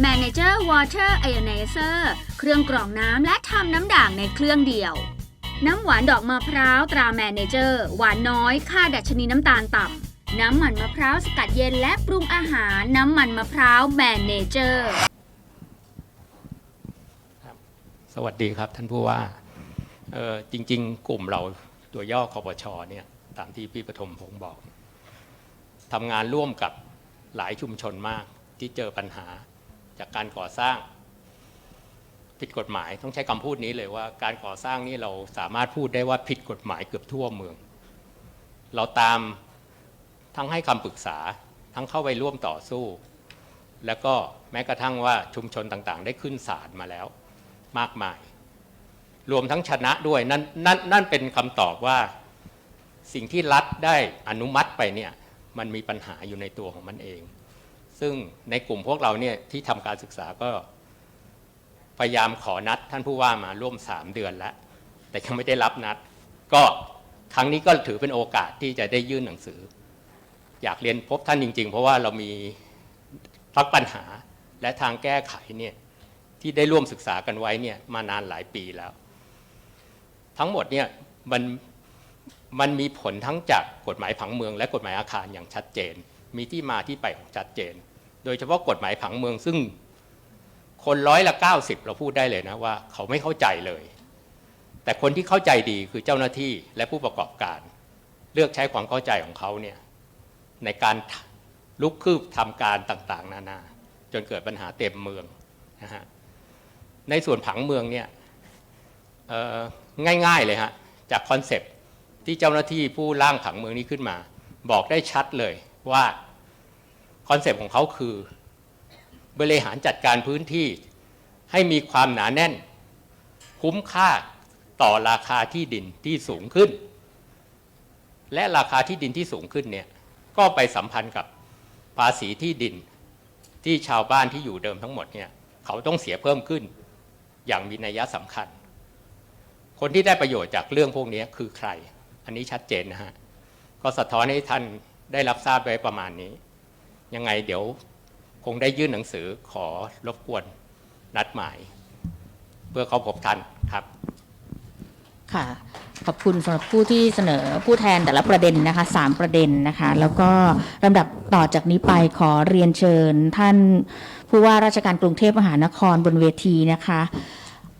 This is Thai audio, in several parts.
Manager Water Ionizer เครื่องกรองน้ำและทำน้ำด่างในเครื่องเดียว น้ำหวานดอกมะพร้าวตรา Manager หวานน้อยค่าดัชนีน้ำตาลต่ำ น้ำมันมะพร้าวสกัดเย็นและปรุงอาหารน้ำมันมะพร้าว Manager สวัสดีครับท่านผู้ว่าเออจริง ๆ กลุ่มเราตัวย่อคอปชเนี่ยตามที่พี่ปฐมพงศ์บอกทำงานร่วมกับหลายชุมชนมากที่เจอปัญหา จากการก่อสร้าง ผิดกฎหมายต้องใช้คำพูดนี้เลยว่า การก่อสร้างนี่เราสามารถพูดได้ว่าผิดกฎหมายเกือบทั่วเมือง เราตามทั้งให้คำปรึกษาทั้งเข้าไปร่วมต่อสู้ แล้วก็แม้กระทั่งว่าชุมชนต่างๆ ได้ขึ้นศาลมาแล้วมากมาย รวมทั้งชนะด้วยนั่นนั่นนั่นเป็นคำตอบว่าสิ่งที่รัฐได้อนุมัติไปเนี่ยมันมีปัญหาอยู่ในตัวของมันเอง ซึ่งในกลุ่มพวกเราเนี่ยที่ทำการศึกษาก็ พยายามขอนัดท่านผู้ว่ามาร่วม 3 เดือนแล้ว แต่ยังไม่ได้รับนัด ก็ครั้งนี้ก็ถือเป็นโอกาสที่จะได้ยื่นหนังสือ อยากเรียนพบท่านจริง ๆ เพราะว่าเรามีพักปัญหาและทางแก้ไขเนี่ยที่ได้ร่วมศึกษากันไว้เนี่ยมานานหลายปีแล้ว ทั้งหมดเนี่ยมันมันมีผลทั้งจากกฎหมายผังเมืองและกฎหมายอาคารอย่างชัดเจน มีที่มาที่ไปของชัดเจน โดยเฉพาะกฎหมายผังเมืองซึ่งคนร้อยละ 90 เราพูดได้เลยนะว่าเขาไม่เข้าใจเลย แต่คนที่เข้าใจดีคือเจ้าหน้าที่และผู้ประกอบการ เลือกใช้ความเข้าใจของเขาเนี่ยในการลุกคืบทำการต่างๆ นานา จนเกิดปัญหาเต็มเมืองนะฮะในส่วนผังเมืองเนี่ยง่ายๆเลยฮะจากคอนเซปต์ที่เจ้าหน้าที่ผู้ร่างผังเมืองนี้ขึ้นมา บอกได้ชัดเลยว่า อนเซปต์ของเขาคือ บริหารจัดการพื้นที่ให้มีความหนาแน่น คุ้มค่าต่อราคาที่ดินที่สูงขึ้น และราคาที่ดินที่สูงขึ้นเนี่ยก็ไปสัมพันธ์กับภาษีที่ดินที่ชาวบ้านที่อยู่เดิมทั้งหมดเนี่ยเขาต้องเสียเพิ่มขึ้นอย่างมีนัยสำคัญ คนที่ได้ประโยชน์จากเรื่องพวกนี้คือใคร อันนี้ชัดเจนนะฮะ ก็สะท้อนให้ท่านได้รับทราบไว้ประมาณนี้ ยังไงเดี๋ยวคงได้ยื่นหนังสือขอรบกวนนัดหมาย เพื่อเขาพบท่านครับค่ะขอบคุณสำหรับผู้ที่เสนอผู้แทนแต่ละประเด็นนะคะสามประเด็นนะคะแล้วก็ลำดับต่อจากนี้ไปขอเรียนเชิญ ท่านผู้ว่าราชการกรุงเทพมหานครบนเวทีนะคะ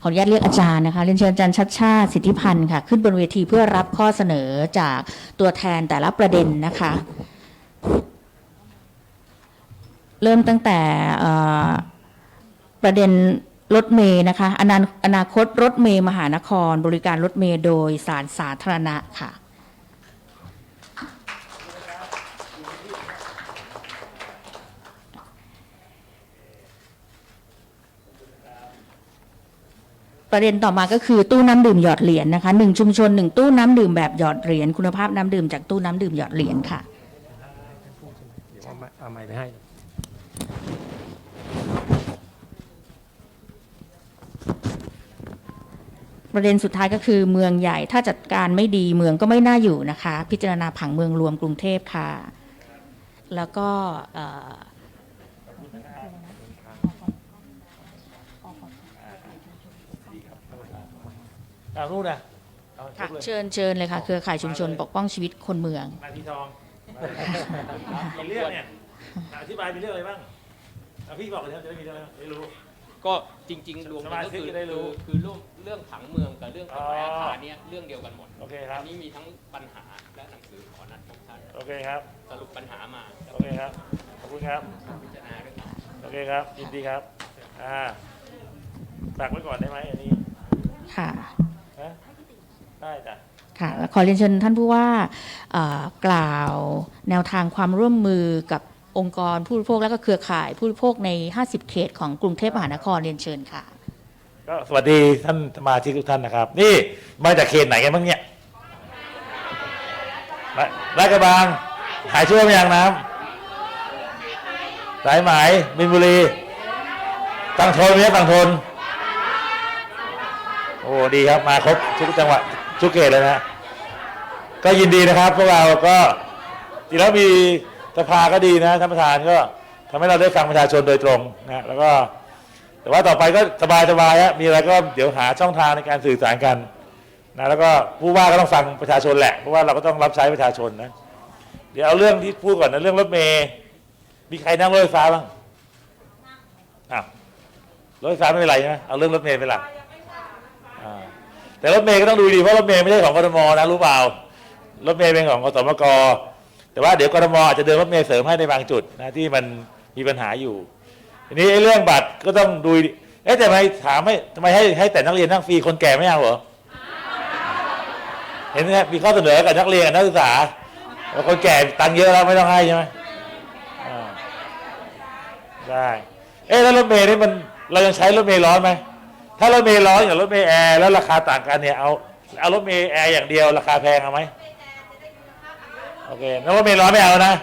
ขออนุญาตเรียกอาจารย์นะคะเรียนเชิญอาจารย์ชัดชาติสิทธิพันธ์ค่ะขึ้นบนเวทีเพื่อรับข้อเสนอจากตัวแทนแต่ละประเด็นนะคะ เริ่มตั้งแต่ประเด็นรถเมย์นะคะอนาอนาคตรถเมย์มหานคร บริการรถเมย์โดยสารสาธารณะค่ะ ประเด็นต่อมาก็คือตู้น้ำดื่มหยอดเหรียญนะคะหนึ่งชุมชนหนึ่งตู้น้ำดื่มแบบหยอดเหรียญคุณภาพน้ำดื่มจากตู้น้ำดื่มหยอดเหรียญค่ะเอาไม้ไปให้ ประเด็นสุดท้ายก็คือเมืองใหญ่ถ้าจัดการไม่ดีเมืองก็ไม่น่าอยู่นะคะ พิจารณาผังเมืองรวมกรุงเทพค่ะ แล้วก็เอ่อเอาลูกนะเอาค่ะทุกเลยเชิญเชิญเลยค่ะ เครือข่ายชุมชนปกป้องชีวิตคนเมืองนาทีทองมีเรื่องเนี่ยอธิบายมีเรื่องอะไรบ้างเอาพี่บอกเลยครับจะได้มีเรื่องอะไรบ้างไม่รู้ ก็จริง ๆ รวมกันก็คือสมาชิกจะได้รู้คือคือเรื่องเรื่องผังเมืองกับเรื่องกฎหมายอาคารเนี่ยเรื่องเดียวกันหมดโอเคครับอันนี้มีทั้งปัญหาและหนังสือขอนัดพบท่านโอเคครับ สรุปปัญหามาแล้วโอเคครับ ขอบคุณครับ พิจารณาด้วยกันโอเคครับ ยินดีครับ อ่าฝากไว้ก่อนได้ไหมอันนี้ค่ะ ฮะได้จ้ะ ค่ะและขอเรียนเชิญท่านผู้ว่าเอ่อกล่าวแนวทางความร่วมมือกับ องค์กรผู้บริโภคและก็เครือข่ายผู้บริโภคใน 50 เขตของกรุงเทพมหานครเรียนเชิญค่ะ ก็สวัสดีท่านสมาชิกทุกท่านนะครับ นี่มาจากเขตไหนกันบ้างเนี่ยราลาดกระบังหายช่วยมยังน้ำสายไหมมินบุรีตังทนไหมตังทน โอ้ดีครับมาครบทุกจังหวัดทุกเขตเลยนะ ก็ยินดีนะครับ พวกเราก็จริงแล้วมี สภาก็ดีนะท่านประธานก็ทำให้เราได้ฟังประชาชนโดยตรงนะแล้วก็ แต่ว่าต่อไปก็สบายสบายๆฮะมีอะไรก็เดี๋ยวหาช่องทางในการสื่อสารกันนะแล้วก็ผู้ว่าก็ต้องฟังประชาชนแหละเพราะว่าเราก็ต้องรับใช้ประชาชนนะเดี๋ยวเอาเรื่องที่พูดก่อนนะเรื่องรถเมย์มีใครนั่งรถไฟฟ้าบ้างอ้าวรถไฟฟ้าไม่เป็นไรนะเอาเรื่องรถเมย์เป็นหลักแต่รถเมย์ก็ต้องดูดีเพราะรถเมย์ไม่ใช่ของกทมนะรู้เปล่ารถเมย์เป็นของกสมก แต่ว่าเดี๋ยวกทมอาจจะเดินรถเมย์เสริมให้ในบางจุดนะที่มันมีปัญหาอยู่ทีนี้ไอ้เรื่องบัตรก็ต้องดูดเอ๊ะแต่ทำไมถามไม่ทำไมให้ให้แต่นักเรียนนั่งฟรีคนแก่ไม่เอาเหรอเห็นไหมมีข้อเสนอกับนักเรียนกับนักศึกษาว่าคนแก่ตังค์เยอะแล้วไม่ต้องให้ใช่ไหมอ่าได้เอ๊ะแล้วรถเมล์นี่มันเรายังใช้รถเมล์ร้อนไหมถ้ารถเมล์ร้อนกับรถเมล์แอร์แล้วราคาต่างกันเนี่ยเอาเอารถเมล์แอร์อย่างเดียวราคาแพงเอาไหม โอเคแล้วรถเมล์ร้อนไม่เอานะ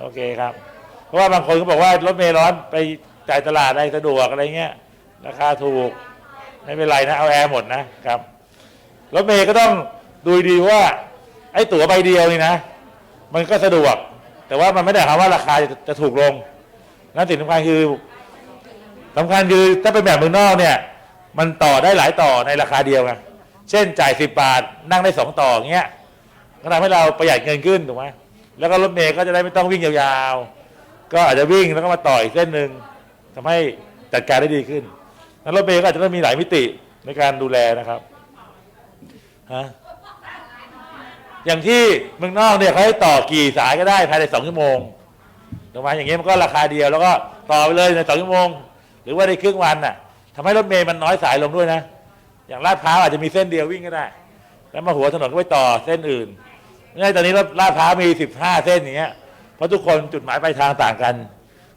โอเคครับ เพราะว่าบางคนก็บอกว่ารถเมล์ร้อนไปจ่ายตลาดอะไรสะดวกอะไรเงี้ย ราคาถูก ไม่เป็นไรนะ เอาแอร์หมดนะครับ รถเมย์ก็ต้องดูดีว่า ไอ้ตั๋วใบเดียวนี่นะ มันก็สะดวก แต่ว่ามันไม่ได้หมายว่าราคาจะจะถูกลง นั่นสิ่งสำคัญคือสำคัญคือถ้าเป็นแบบเมืองนอกเนี่ย มันต่อได้หลายต่อในราคาเดียวไง เช่นจ่ายสิบบาทนั่งได้สองต่อเงี้ย ก็ทำให้เราประหยัดเงินขึ้นถูกไหมแล้วก็รถเมย์ก็จะได้ไม่ต้องวิ่งยาวๆ ก็อาจจะวิ่งแล้วก็มาต่ออีกเส้นหนึ่งทำให้จัดการได้ดีขึ้นแล้วรถเมย์ก็อาจจะต้องมีหลายมิติในการดูแลนะครับฮะอย่างที่เมืองนอกเนี่ยเขาให้ต่อกี่สายก็ได้ภายในสองชั่วโมงถูกไหมอย่างเงี้ยมันก็ราคาเดียวแล้วก็ต่อไปเลยในสองชั่วโมง หรือว่าในครึ่งวันน่ะทำให้รถเมย์มันน้อยสายลงด้วยนะ อย่างลาดพร้าวอาจจะมีเส้นเดียววิ่งก็ได้ แล้วมาหัวถนนก็ไปต่อเส้นอื่น ไม่ใช่ตอนนี้ลาดพร้าวมีสิบห้าเส้นอย่างเงี้ยเพราะทุกคนจุดหมายปลายทางต่างกัน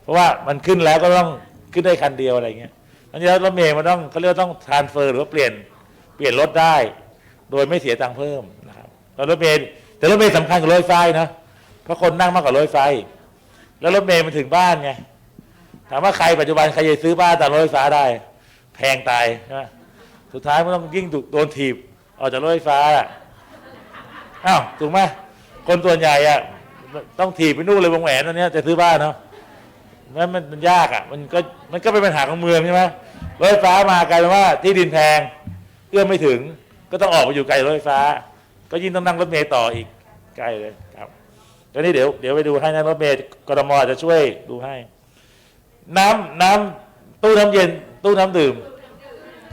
เพราะว่ามันขึ้นแล้วก็ต้องขึ้นได้คันเดียวอะไรเงี้ยอันนี้รถเมย์มันต้องเขาเรียกว่าต้องทรานเฟอร์หรือว่าเปลี่ยนเปลี่ยนรถได้ โดยไม่เสียตังค์เพิ่มนะครับแล้วรถเมล์แต่รถเมล์สำคัญกว่ารถไฟนะเพราะคนนั่งมากกว่ารถไฟ แล้วรถเมล์มันถึงบ้านไงถามว่าใครปัจจุบันใครจะซื้อบ้านตามรถไฟฟ้าได้ แพงตายใช่ไหมสุดท้ายมันต้องยิ่งถูกโดนถีบออกจากรถไฟฟ้า อะอ้าวถูกไหมคนส่วนใหญ่อะต้องถีบไปนู่นเลยวงแหวนตอนนี้ยจะซื้อบ้านเนาะมันมันมันยากอะมันก็มันก็เป็นปัญหาของเมืองใช่ไหมรถไฟฟ้ามากลายเป็นว่าที่ดินแพงเอื้อมไม่ถึง ก็ต้องออกไปอยู่ไกลรถไฟฟ้า ก็ยิ่งต้องนั่งรถเมล์ต่ออีกไกลเลยครับแล้วนี่เดี๋ยวเดี๋ยวไปดูให้นะรถเมล์กรมอาจจะช่วยดูให้ น้ำน้ำตู้น้ำเย็น ตู้น้ำดื่ม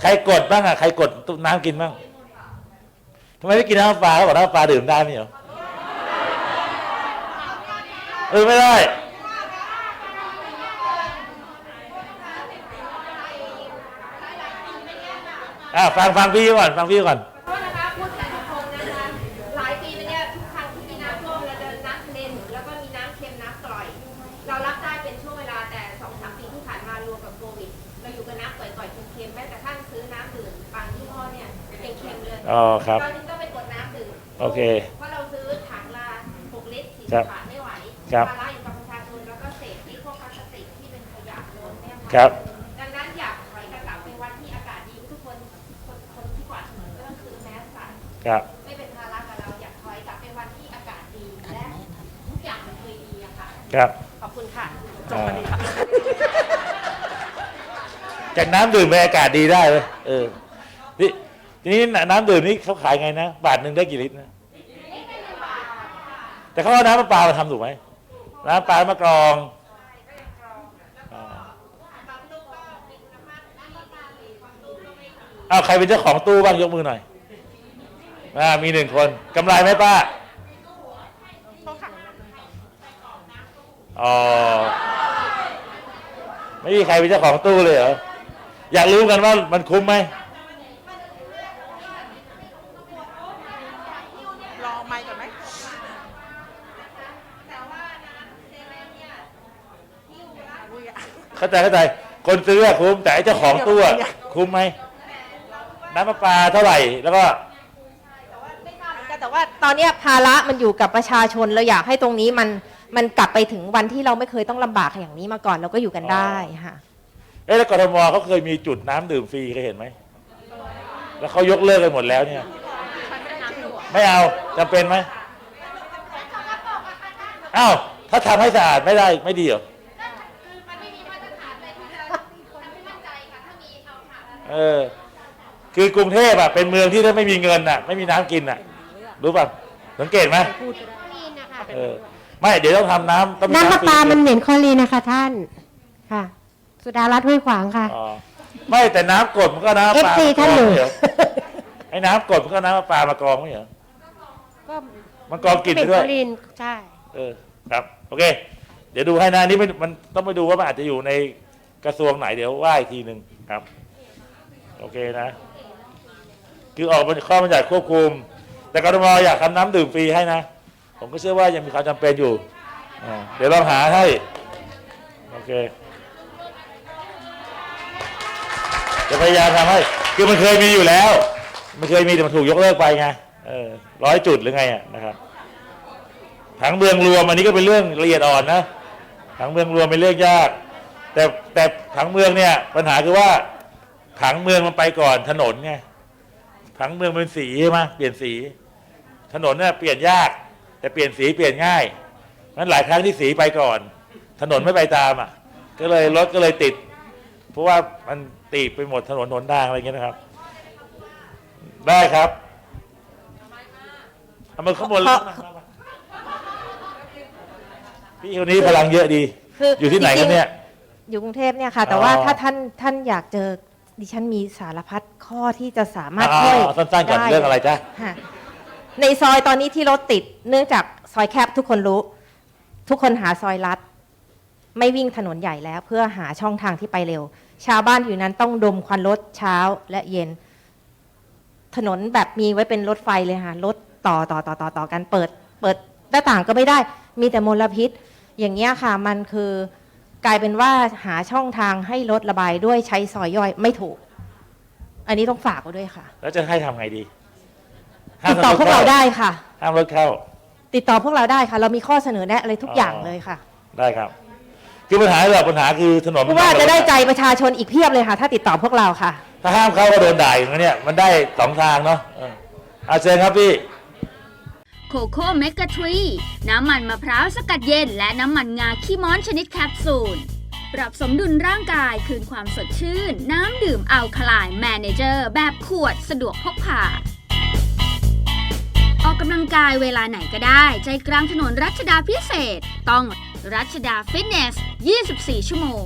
ใครกดบ้างอะใครกดตู้น้ำกินบ้าง ทำไมไม่กินน้ำปลาเขาบอกน้ำปลาดื่มได้ไม่เหรอเออไม่ได้ อะฟังฟังพี่ก่อนฟังพี่ก่อนโทษนะคะพูดแต่ทุกคนนะคะหลายปีมาเนี่ยทุกครั้งที่มีน้ำท่วมเราจะน้ำทะเลหนุนแล้วก็มีน้ำเค็มน้ำกร่อย เรารับได้เป็นช่วงเวลาแต่สองสามปีที่ผ่านมารวมกับโควิดเราอยู่กับน้ำกร่อยๆเค็มๆแม้กระทั่งซื้อน้ำดื่มบางยี่ห้อเนี่ยยังเค็มเลยอ๋อครับเราจึงต้องไปกดน้ำดื่ม โอเค เพราะเราซื้อถังละหกลิตรสี่ครัสิบบบาทไม่ไหวครับ ภาระอยู่กับประชาชนแล้วก็เศษที่พวกพลาสติกที่เป็นขยะล้นเนี่ยะครับดังนั้นอยากถอยกลับไปวันที่อากาศดีทุกคนคนคนที่กวาดถนนก็ต้องซื้อแมสใส่ครับไม่เป็นภาระกับเราอยากถอยกลับเป็นวันที่อากาศดีและทุกอย่างมันเคยดีอะค่ะ ครับขอบคุณค่ะอ่าจากน้ำดื่มไปอากาศดีได้เลยเออนี่ ทีนี้น้ำดื่มนี่เขาขายไงนะ บาทหนึ่งได้กี่ลิตรนะแต่เขาเอาน้ำมะปลามาทำถูกไหมน้ำปลามะกรองอ่าเอาใครเป็นเจ้าของตู้บ้างยกมือหน่อยอ่ามีหนึ่งคนกำไรไหมป้าอ๋อไม่มีใครเป็นเจ้าของตู้เลยเหรออยากรู้กันว่ามันคุ้มไหม รอไมค์ก่อนไหม แต่ว่าน้ำเซเว่น เข้าใจเข้าใจ คนซื้ออะคุ้มแต่ไอ้เจ้าของตู้อะคุ้มไหมน้ำประปาเท่าไหร่แล้วก็ไม่ทราบเหมือนกันแต่ว่าตอนเนี้ยภาระมันอยู่กับประชาชนเราอยากให้ตรงนี้มันมันกลับไปถึงวันที่เราไม่เคยต้องลำบากอย่างนี้มาก่อนเราก็อยู่กันได้ค่ะ เอ๊ะแล้วกทมเขาเคยมีจุดน้ำดื่มฟรีเคยเห็นไหมแล้วเขายกเลิกกันหมดแล้วเนี่ย ไม่เอาจำเป็นไหมอ้าวถ้าทำให้สะอาดไม่ได้ไม่ดีเหรอ มันไม่มีมาตรฐานเลยที่จะทำให้มั่นใจค่ะ ถ้ามีเอาค่ะ เออ คือกรุงเทพอะเป็นเมืองที่ถ้าไม่มีเงินอะไม่มีน้ำกินอะรู้ป่ะสังเกตไหมมีนะคะเออ ไม่เดี๋ยวต้องทำน้ำต้องมีน้ำประปาฟรีมันเหม็นคลอรีนนะคะ ท่านค่ะ สุดารัตน์ห้วยขวางค่ะ อ๋อไม่แต่น้ำกรดมันก็น้ำปลา FC มากรท่านองหนึ่งไม่เหรอไอ้น้ำกรดมันก็น้ำปลามากรองไม่เหรอ ก็มันกรองกลิ่นเป็ไปนด้ควยลอรีนใช่ เออครับโอเค เดี๋ยวดูให้นะนี่ไม่มันต้องไปดูว่ามันอาจจะอยู่ในกระทรวงไหนเดี๋ยวว่าอีกทีหนึ่งครับ โอเคนะ คือออกเป็นข้อบัญญัติควบคุม แต่กรทมอยากทำน้ำดื่มฟรีให้นะ ผมก็เชื่อว่ายังมีความจำเป็นอยู่อ่าเดี๋ยวเราหาให้โอเคจะพยายามทำให้ คือมันเคยมีอยู่แล้ว มันเคยมีแต่มันถูกยกเลิกไปไงเออร้อยจุดหรือไงอะนะครับผังเมืองรวมอันนี้ก็เป็นเรื่องละเอียดอ่อนนะผังเมืองรวมเป็นเรื่องยาก แต่แต่ผังเมืองเนี่ยปัญหาคือว่า ผังเมืองมันไปก่อนถนนไงผังเมืองเป็นสีใช่ไหมเปลี่ยนสี ถนนเนี่ยเปลี่ยนยาก แต่เปลี่ยนสีเปลี่ยนง่ายนั้นหลายครั้งที่สีไปก่อน ถนนไม่ไปตามอะ ก็เลยรถก็เลยติด เพราะว่ามันตีบไปหมดถนนหนทางอะไรอย่างเงี้ยนะครับ ได้ครับเอามือข้างบนเลยพี่คนนี้พลังเยอะดี คืออยู่ที่ไหนกันเนี่ย อยู่กรุงเทพเนี่ยค่ะ แต่ว่าอ๋อ ถ้าท่านท่านอยากเจอ ดิฉันมีสารพัดข้อที่จะสามารถอ่าช่วยๆสั้นๆก่อนด้เรื่องอะไรจ๊ะ ค่ะในซอยตอนนี้ที่รถติด เนื่องจากซอยแคบทุกคนรู้ ทุกคนหาซอยลัด ไม่วิ่งถนนใหญ่แล้ว เพื่อหาช่องทางที่ไปเร็ว ชาวบ้านอยู่นั้นต้องดมควันรถเช้าและเย็น ถนนแบบมีไว้เป็นรถไฟเลยค่ะรถต่อต่อต่อต่อต่อกันเปิด เปิดหน้าต่างก็ไม่ได้ มีแต่มลพิษ อย่างเงี้ยค่ะมันคือ กลายเป็นว่าหาช่องทางให้รถระบายด้วยใช้ซอยย่อยไม่ถูก อันนี้ต้องฝากไว้ด้วยค่ะ แล้วจะให้ทำไงดีห้มติดต่อพวกเราได้ค่ะ ห้ามรถเข้า ติดต่อพวกเราได้ค่ะ เรามีข้อเสนอแนะอะไรทุกอ๋อออย่างเลยค่ะได้ครับ คือปัญหาหลักปัญหาคือถนนเพราะว่าจะได้ใจประชาชนอีกเพียบเลยค่ะ ถ้าติดต่อพวกเราค่ะ ถ้าห้ามเข้าก็โดนด่าอย่างนี้เนี่ย มันได้สองทางเนาะเอออาเชิญครับพี่ โคโค่เมกะทรี น้ำมันมะพร้าวสกัดเย็น และน้ำมันงาขี้ม้อนชนิดแคปซูล ปรับสมดุลร่างกายคืนความสดชื่น น้ำดื่มอัลคลายแมเนเจอร์ แบบขวดสะดวกพกพา ออกกำลังกายเวลาไหนก็ได้ ใจกลางถนนรัชดาพิเศษ ต้องรัชดาฟิตเนส 24 ชั่วโมง